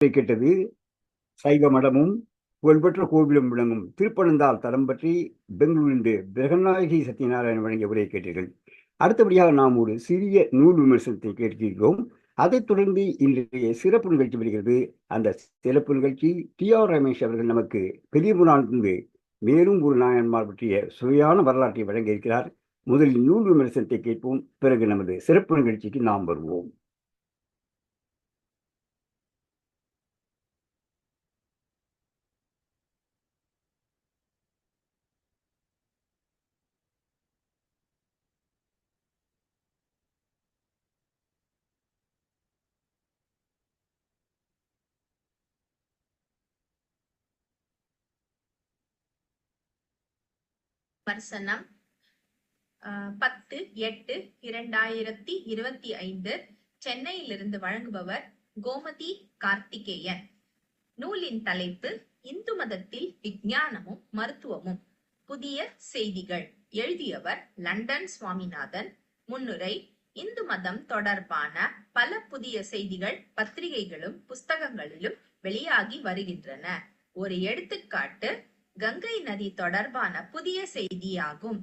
கேட்டது சைவ மடமும் புகழ்பெற்ற கோவிலும் விளங்கும் திருப்பனந்தால் தலம் பற்றி பெங்களூரிலிருந்து பிரகநாயகி சத்யநாராயணன் வழங்கிய உரையை கேட்டீர்கள். அடுத்தபடியாக நாம் ஒரு சிறிய நூல் விமர்சனத்தை கேட்கிறோம் அதைத் தொடர்ந்து இன்றைய சிறப்பு நிகழ்ச்சி வருகிறது. அந்த சிறப்பு நிகழ்ச்சி டி ஆர் ரமேஷ் அவர்கள் நமக்கு பெரிய புராணிலிருந்து மேலும் ஒரு நாயன்மார் பற்றிய சுவையான வரலாற்றை வழங்க இருக்கிறார் முதலில் நூல் விமர்சனத்தை கேட்போம். பிறகு நமது சிறப்பு நிகழ்ச்சிக்கு நாம் வருவோம். வர்சனம் பத்து எட்டு இரண்டாயிரத்தி இருபத்தி ஐந்து சென்னையிலிருந்து வழங்குபவர் கோமதி கார்த்திகேயன். நூலின் தலைப்பு இந்து மதத்தில் விஞ்ஞானமும் மருத்துவமும். புதிய செய்திகள். எழுதியவர் லண்டன் சுவாமிநாதன். முன்னுரை இந்து மதம் தொடர்பான பல புதிய செய்திகள் பத்திரிகைகளும் புஸ்தகங்களிலும் வெளியாகி வருகின்றன. ஒரு எடுத்துக்காட்டு கங்கை நதி தொடர்பான புதிய செய்தியாகும்.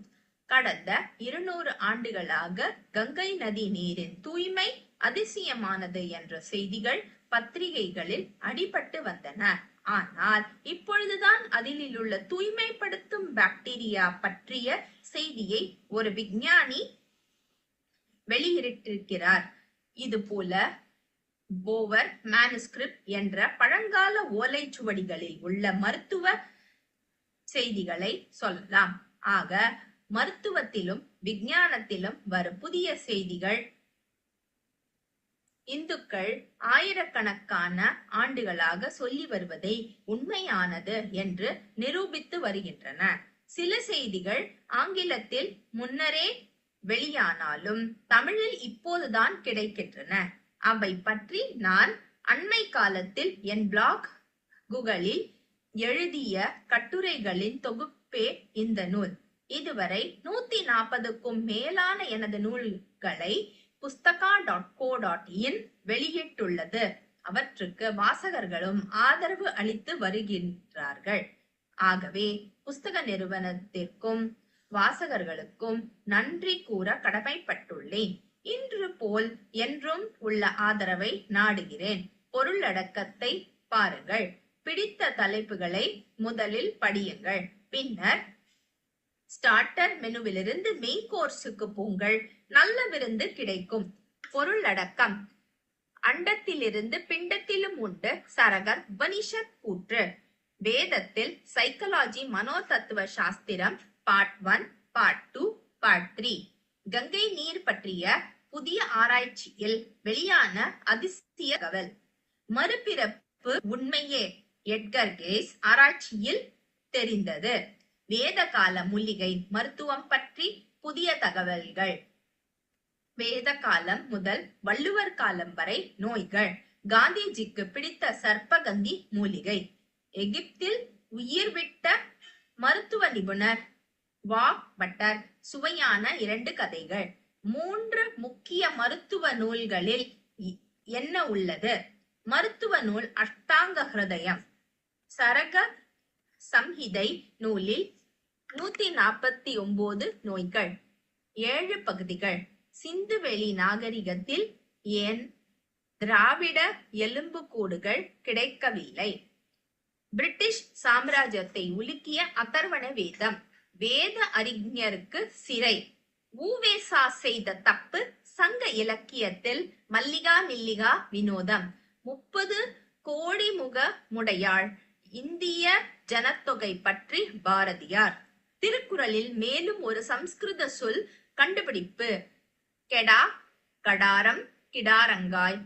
கடந்த இருநூறு ஆண்டுகளாக கங்கை நதி நீரின் தூய்மை அதிசயமானது என்ற செய்திகள் பத்திரிகைகளில் அடிபட்டு வந்தன. ஆனால் இப்பொழுதுதான் அதில் உள்ள தூய்மைப்படுத்தும் பாக்டீரியா பற்றிய செய்தியை ஒரு விஞ்ஞானி வெளியிட்டிருக்கிறார். இது போல போவர் மேனுஸ்கிரிப்ட் என்ற பழங்கால ஓலைச்சுவடிகளில் உள்ள மருத்துவ செய்திகளை சொல்லலாம். ஆக மருத்துவத்திலும் விஞ்ஞானத்திலும் வரும் புதிய செய்திகள் இந்துக்கள் ஆயிரக்கணக்கான ஆண்டுகளாக சொல்லி வருவதை உண்மையானது என்று நிரூபித்து வருகின்றன. சில செய்திகள் ஆங்கிலத்தில் முன்னரே வெளியானாலும் தமிழில் இப்போதுதான் கிடைக்கின்றன. அவை பற்றி நான் அண்மை காலத்தில் என் பிளாக் குகலில் எழுதிய கட்டுரைகளின் தொகுப்பே இந்த நூல். இதுவரை நூத்தி நாற்பதுக்கும் மேலான எனது நூல்களை Pustaka dot co dot in வெளியிட்டுள்ளது. அவற்றுக்கு வாசகர்களும் ஆதரவு அளித்து வருகின்றார்கள். ஆகவே புஸ்தக நிறுவனத்திற்கும் வாசகர்களுக்கும் நன்றி கூற கடமைப்பட்டுள்ளேன். இன்று போல் என்றும் உள்ள ஆதரவை நாடுகிறேன். பொருளடக்கத்தை பாருங்கள். பிடித்த தலைப்புகளை முதலில் படியுங்கள். பின்னர் ஸ்டார்டர் மெனுவிலிருந்து மெயின் கோர்ஸுக்கு போங்கள். நல்ல விருந்து கிடைக்கும். பொருளடக்கம் அண்டத்திலிருந்து பிண்டத்திலும் உண்டு சரகர் உபனிஷத் கூற்று. வேதத்தில் சைக்கலாஜி மனோதத்துவ சாஸ்திரம் part one part two part three Ganga நீர் பற்றிய புதிய ஆராய்ச்சியில் வெளியான அதிசய கவல். மறுபிறப்பு உண்மையே. எட்கர் கேஸ் ஆராய்ச்சியில் தெரிந்தது. வேத கால மூலிகை மருத்துவம் பற்றி புதிய தகவல்கள். வேத காலம் முதல் வள்ளுவர் காலம் வரை நோய்கள். காந்திஜிக்கு பிடித்த சர்ப்பகந்தி மூலிகை. எகிப்தில் உயிர் விட்ட மருத்துவ நிபுணர் வாக் பட்டர். சுவையான இரண்டு கதைகள். மூன்று முக்கிய மருத்துவ நூல்களில் என்ன உள்ளது? மருத்துவ நூல் அஷ்டாங்க ஹிருதயம். சரக சம்ஹிதை நூலில் நூத்தி நாற்பத்தி ஒன்பது நோய்கள். ஏழு பகுதிகள். சிந்துவெளி நாகரிகத்தில் ஏன் திராவிட எலும்புக்கூடுகள் கிடைக்கவில்லை? பிரிட்டிஷ் சாம்ராஜ்யத்தை உலுக்கிய அதர்வண வேதம் வேத அறிஞருக்கு சிறை. ஊவேசா செய்த தப்பு சங்க இலக்கியத்தில் மல்லிகா மில்லிகா வினோதம். முப்பது கோடி முக முடையாள். இந்திய ஜனத்தொகை பற்றி பாரதியார். திருக்குறளில் மேலும் ஒரு சம்ஸ்கிருத சொல் கண்டுபிடிப்பு. கெடா கடாரம் கிடாரங்காய்.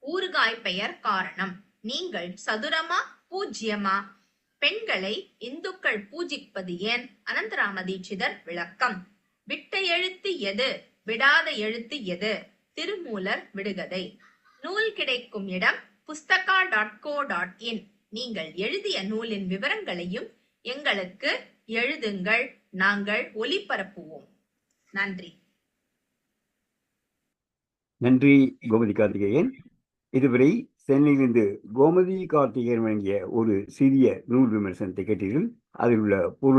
ஊறுகாய் பெயர் காரணம். நீங்கள் சதுரமா பூஜ்யமா? பெண்களை இந்துக்கள் பூஜிப்பது ஏன்? அனந்தராம தீட்சிதர் விளக்கம். விட்ட எழுத்து எது? விடாத எழுத்து எது? திருமூலர் விடுகதை. நூல் கிடைக்கும் இடம் Pustaka dot co dot in. நீங்கள் எழுதிய நூலின் விவரங்களையும் எங்களுக்கு எழுதுங்கள். நாங்கள் ஒளிபரப்புவோம். நன்றி. நன்றி கோமதி கார்த்திகேயன். இதுவரை சென்னையிலிருந்து கோமதி கார்த்திகேயன் வழங்கிய ஒரு சிறிய நூல் விமர்சனத்தை கேட்டீர்கள். அதில் உள்ள பொருள்